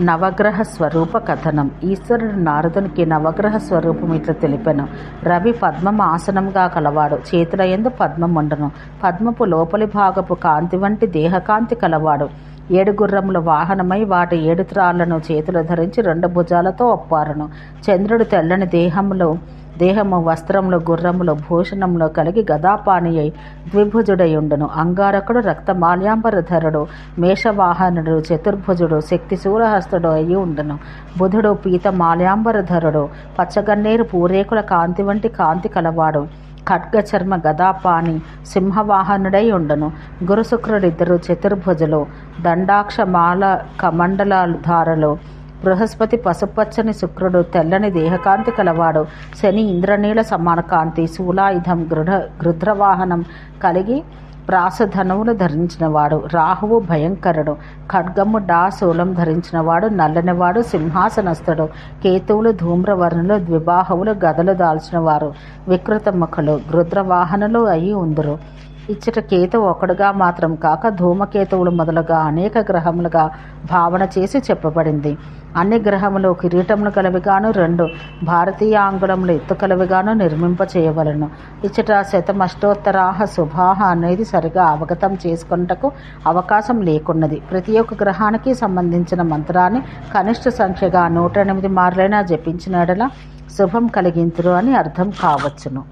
నవగ్రహ స్వరూప కథనం. ఈశ్వరుడు నారదునికి నవగ్రహ స్వరూపం ఇట్లా తెలిపెను. రవి పద్మం ఆసనంగా కలవాడు. చేతులయందు పద్మం ఉండను పద్మపు లోపలి భాగపు కాంతి వంటి దేహకాంతి కలవాడు. ఏడు గుర్రముల వాహనమై వాటి ఏడు త్రాళ్ళను చేతులు ధరించి రెండు భుజాలతో ఒప్పారును. చంద్రుడు తెల్లని దేహంలో దేహము వస్త్రములు గుర్రములు భూషణంలో కలిగి గదాపాణి అయి ద్విభుజుడయుండును. అంగారకుడు రక్తమాల్యాంబరధరుడు మేషవాహనుడు చతుర్భుజుడు శక్తి శూరహస్తుడు అయి ఉండును. బుధుడు పీత మాల్యాంబరధరుడు పచ్చగన్నేరు పూరేకుల కాంతి వంటి కాంతి కలవాడు. ఖడ్గచర్మ గదాపాణి సింహవాహనుడై ఉండను. గురుశుక్రుడిద్దరు చతుర్భుజులు దండాక్ష మాల కమండలాలు ధారలు బృహస్పతి పసుపచ్చని శుక్రుడు తెల్లని దేహకాంతి కలవాడు. శని ఇంద్రనీల సమాన కాంతి శూలాయుధం గృఢ గృధ్రవాహనం కలిగి ప్రాసధనువులు ధరించినవాడు. రాహువు భయంకరుడు. ఖడ్గము డా శూలం ధరించినవాడు. నల్లనివాడు సింహాసనస్థుడు. కేతువులు ధూమ్రవర్ణులు ద్విబాహువులు గదలు దాల్చినవారు. వికృత ముఖులు. గృద్రవాహనులు అయి ఉందరు. ఇచ్చట కేతు ఒకడుగా మాత్రం కాక ధూమకేతువులు మొదలుగా అనేక గ్రహములుగా భావన చేసి చెప్పబడింది. అన్ని గ్రహములు కిరీటములు కలవిగాను రెండు భారతీయ ఆంగుళములు ఎత్తు కలవిగాను నిర్మింప చేయవలను. ఇచ్చట శతమష్టోత్తరాహ శుభాహ అనేది సరిగా అవగతం చేసుకున్నటకు అవకాశం లేకున్నది. ప్రతి ఒక్క గ్రహానికి సంబంధించిన మంత్రాన్ని కనిష్ట సంఖ్యగా నూట ఎనిమిది మార్లైనా జపించినడల శుభం కలిగింతురు అని అర్థం కావచ్చును.